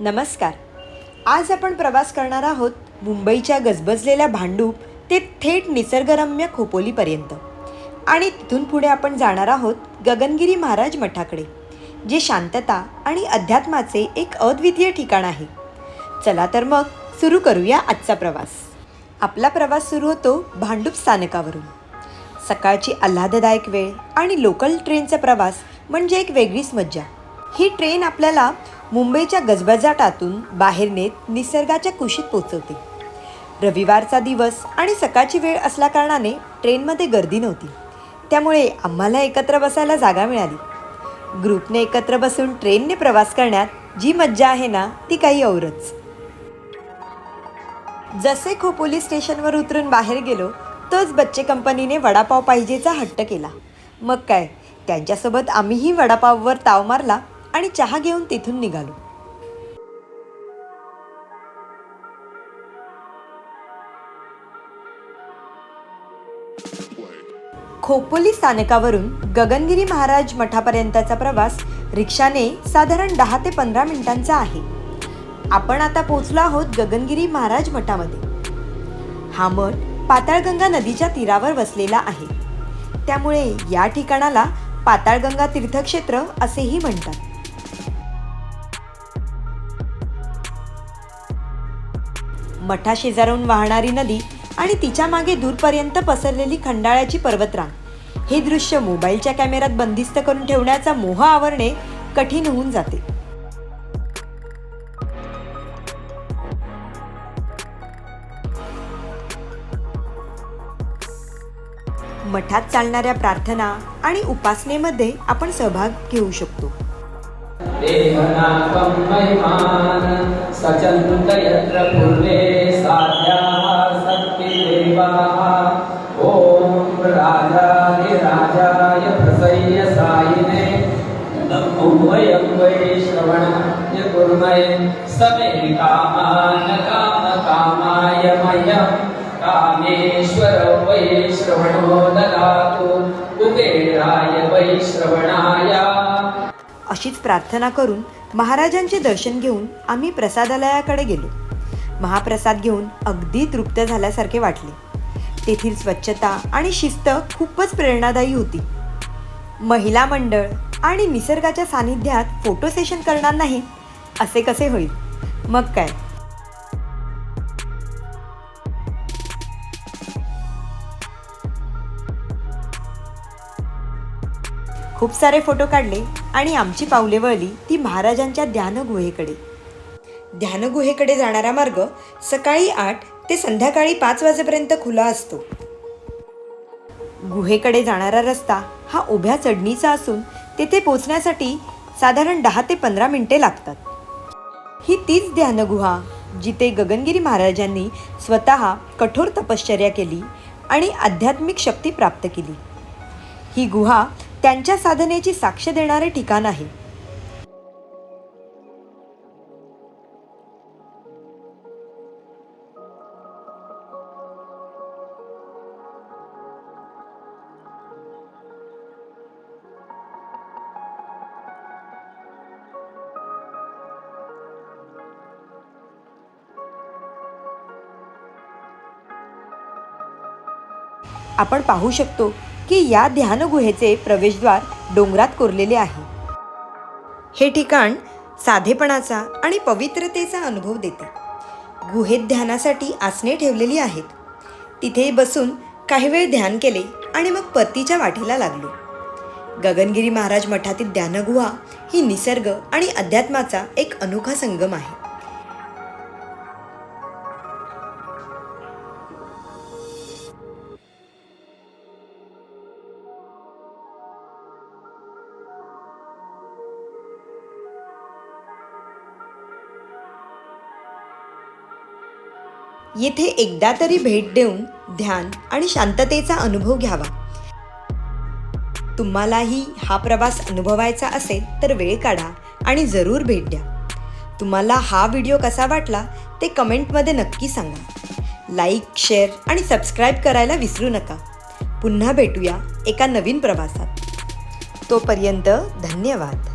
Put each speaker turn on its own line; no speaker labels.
नमस्कार. आज आपण प्रवास करणार आहोत मुंबईच्या गजबजलेल्या भांडूप ते थेट निसर्गरम्य खोपोलीपर्यंत. आणि तिथून पुढे आपण जाणार आहोत गगनगिरी महाराज मठाकडे जे शांतता आणि अध्यात्माचे एक अद्वितीय ठिकाण आहे. चला तर मग सुरू करूया आजचा प्रवास. आपला प्रवास सुरू होतो भांडूप स्थानकावरून. सकाळची आल्हाददायक वेळ आणि लोकल ट्रेनचा प्रवास म्हणजे एक वेगळीच मज्जा. ही ट्रेन आपल्याला मुंबईच्या गजबजाटातून बाहेर नेत निसर्गाच्या कुशीत पोचवते. रविवारचा दिवस आणि सकाळची वेळ असल्याकारणाने ट्रेनमध्ये गर्दी नव्हती. त्यामुळे आम्हाला एकत्र बसायला जागा मिळाली. ग्रुपने एकत्र बसून ट्रेनने प्रवास करण्यात जी मज्जा आहे ना ती काही औरच. जसे खोपोली स्टेशनवर उतरून बाहेर गेलो तोच बच्चे कंपनीने वडापाव पाहिजेचा हट्ट केला. मग काय त्यांच्यासोबत आम्हीही वडापाववर ताव मारला. आणि चहा घेऊन तिथून निघालो. खोपोली स्थानकावरून गगनगिरी महाराज मठापर्यंतचा प्रवास रिक्षाने साधारण दहा ते पंधरा मिनिटांचा आहे. आपण आता पोहोचलो आहोत गगनगिरी महाराज मठामध्ये. हा मठ पाताळगंगा नदीच्या तीरावर वसलेला आहे. त्यामुळे या ठिकाणाला पाताळगंगा तीर्थक्षेत्र असेही म्हणतात. मठाशेजारून वाहणारी नदी आणि तिच्यामागे दूरपर्यंत पसरलेली खंडाळ्याची पर्वतरांग. हे दृश्य मोबाईलच्या कॅमेऱ्यात बंदिस्त करून ठेवण्याचा मोह आवरणे कठीण होऊन जाते. मठात चालणाऱ्या प्रार्थना आणि उपासनेमध्ये आपण सहभाग घेऊ शकतो.
देवनाकं महिमान सचन्त यत्र पूर्वे वयं वै श्रवणाय कुर्महे समे कामान् कामकामाय मह्यं कामेश्वर वै श्रवणो ददातु कुबेराय वै श्रवणाय
अशीच प्रार्थना करून महाराजांचे दर्शन घेऊन आम्ही प्रसादालयाकडे गेलो. महाप्रसाद घेऊन अगदी तृप्त झाल्यासारखे वाटले. तेथील स्वच्छता आणि शिस्त खूपच प्रेरणादायी होती. महिला मंडळ आणि निसर्गाच्या सानिध्यात फोटो सेशन करणार नाही असे कसे होईल? मग काय? खूप सारे फोटो काढले आणि आमची पावले वळली ती महाराजांच्या ध्यानगुहेकडे. ध्यानगुहेकडे जाणारा मार्ग सकाळी आठ ते संध्याकाळी पाच वाजेपर्यंत खुला असतो. गुहेकडे जाणारा रस्ता हा उभ्या चढणीचा असून तेथे पोचण्यासाठी साधारण दहा ते पंधरा मिनिटे लागतात. ही तीच ध्यानगुहा जिथे गगनगिरी महाराजांनी स्वतः कठोर तपश्चर्या केली आणि आध्यात्मिक शक्ती प्राप्त केली. ही गुहा त्यांच्या साधनेची साक्ष देणारे ठिकाण आहे. आपण पाहू शकतो की या ध्यानगुहेचे प्रवेशद्वार डोंगरात कोरलेले आहे. हे ठिकाण साधेपणाचा आणि पवित्रतेचा अनुभव देते. गुहेत ध्यानासाठी आसने ठेवलेली आहेत. तिथे बसून काही वेळ ध्यान केले आणि मग परतीच्या वाटेला लागलो. गगनगिरी महाराज मठातील ध्यानगुहा ही निसर्ग आणि अध्यात्माचा एक अनोखा संगम आहे. येथे एकदा तरी भेट देऊन ध्यान आणि शांततेचा अनुभव घ्यावा. तुम्हालाही हा प्रवास अनुभवायचा असेल तर वेळ काढा आणि जरूर भेट द्या. तुम्हाला हा व्हिडिओ कसा वाटला ते कमेंटमध्ये नक्की सांगा. लाईक शेअर आणि सबस्क्राईब करायला विसरू नका. पुन्हा भेटूया एका नवीन प्रवासात. तोपर्यंत धन्यवाद.